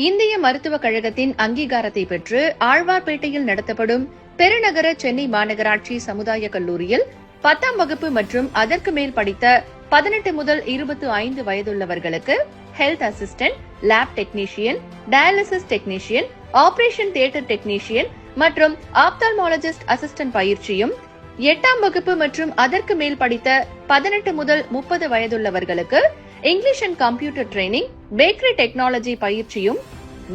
இந்திய மருத்துவக் கழகத்தின் அங்கீகாரத்தை பெற்று ஆழ்வார்பேட்டையில் நடத்தப்படும் பெருநகர சென்னை மாநகராட்சி சமுதாய கல்லூரியில் பத்தாம் வகுப்பு மற்றும் அதற்கு மேல் படித்த பதினெட்டு முதல் இருபத்தி ஐந்து வயதுள்ளவர்களுக்கு health assistant lab technician dialysis technician operation theatre technician மற்றும் ஆப்தால்மாலஜிஸ்ட் அசிஸ்டன்ட் பயிற்சியும் எட்டாம் வகுப்பு மற்றும் அதற்கு மேல் படித்த பதினெட்டு முதல் முப்பது வயதுள்ளவர்களுக்கு English and computer training bakery technology பயிற்சியும்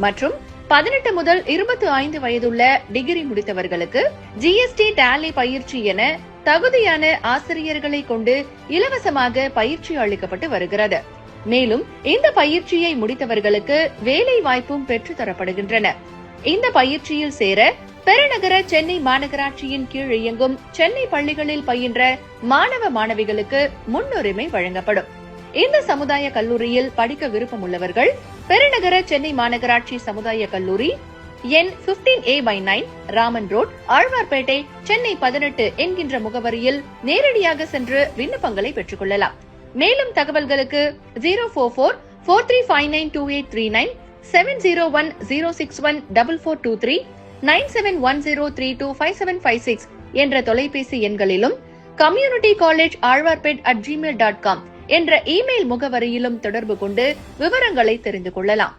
மற்றும் பதினெட்டு முதல் இருபத்தி ஐந்து வயதுள்ள டிகிரி முடித்தவர்களுக்கு ஜிஎஸ்டி டேலி பயிற்சி என தகுதியான ஆசிரியர்களை கொண்டு இலவசமாக பயிற்சி அளிக்கப்பட்டு வருகிறது. மேலும் இந்த பயிற்சியை முடித்தவர்களுக்கு வேலை வாய்ப்பும் பெற்றுத்தரப்படுகின்றன இந்த பயிற்சியில் சேர பெருநகர சென்னை மாநகராட்சியின் கீழ் இயங்கும் சென்னை பள்ளிகளில் பயின்ற மாணவ மாணவிகளுக்கு முன்னுரிமை வழங்கப்படும். இந்த சமுதாய கல்லூரியில் படிக்க விருப்பம் உள்ளவர்கள் பெருநகர சென்னை மாநகராட்சி சமுதாய கல்லூரி எண் 15 A by nine Raman road Alwarpet Chennai பதினெட்டு என்கின்ற முகவரியில் நேரடியாக சென்று விண்ணப்பங்களை பெற்றுக் கொள்ளலாம் மேலும் தகவல்களுக்கு zero four four four three five nine two eight three nine seven zero one zero six one double four two three nine seven one zero three two five seven five six என்ற தொலைபேசி எண்களிலும் community college Alwarpet at Gmail dot com என்ற email முகவரியிலும் தொடர்பு கொண்டு விவரங்களை தெரிந்து கொள்ளலாம்.